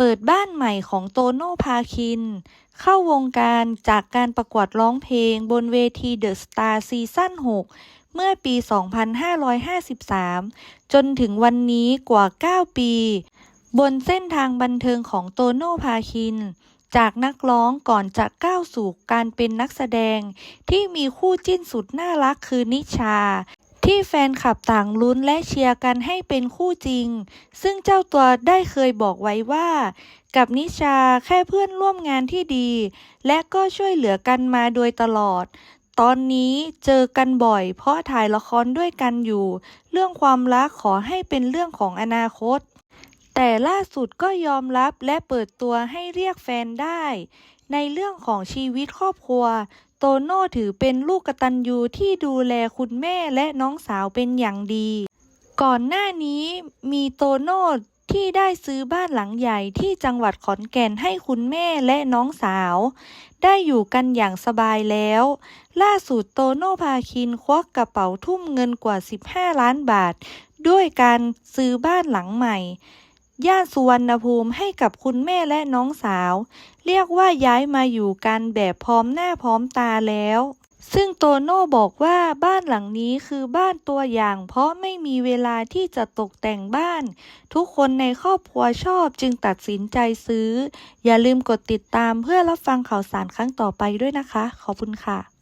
เปิดบ้านใหม่ของโตโน่พาคิน เข้าวงการจากการประกวดร้องเพลงบนเวทีเดอะสตาร์ซีซั่น6 เมื่อปี 2553 จนถึงวันนี้กว่า 9 ปี บนเส้นทางบันเทิงของโตโน่พาคิน จากนักร้องก่อนจะก้าวสู่การเป็นนักแสดงที่มีคู่จิ้นสุดน่ารักคือนิชา ที่แฟนคลับต่างลุ้นและเชียร์กันให้เป็นคู่จริง ซึ่งเจ้าตัวได้เคยบอกไว้ว่า กับนิชาแค่เพื่อนร่วมงานที่ดี และก็ช่วยเหลือกันมาโดยตลอด ตอนนี้เจอกันบ่อย เพราะถ่ายละครด้วยกันอยู่ เรื่องความรักขอให้เป็นเรื่องของอนาคต แต่ล่าสุดก็ยอมรับและเปิดตัวให้เรียกแฟนได้ ในเรื่องของชีวิตครอบครัว โตโน่ถือเป็นลูกกตัญญูที่ดูแลคุณแม่และน้องสาวเป็นอย่างดี ก่อนหน้านี้มีโตโน่ที่ได้ซื้อบ้านหลังใหญ่ที่จังหวัดขอนแก่นให้คุณแม่และน้องสาว ได้อยู่กันอย่างสบายแล้ว ล่าสุดโตโน่พาคินควักกระเป๋าทุ่มเงินกว่า 15 ล้านบาท ด้วยการซื้อบ้านหลังใหม่ ย่านสุวรรณภูมิให้กับคุณแม่และน้องสาว เรียกว่าย้ายมาอยู่กันแบบพร้อมหน้าพร้อมตาแล้ว ซึ่งโตโน่บอกว่าบ้านหลังนี้คือบ้านตัวอย่าง เพราะไม่มีเวลาที่จะตกแต่งบ้าน ทุกคนในครอบครัวชอบจึงตัดสินใจซื้อ อย่าลืมกดติดตามเพื่อรับฟังข่าวสารครั้งต่อไปด้วยนะคะ ขอบคุณค่ะ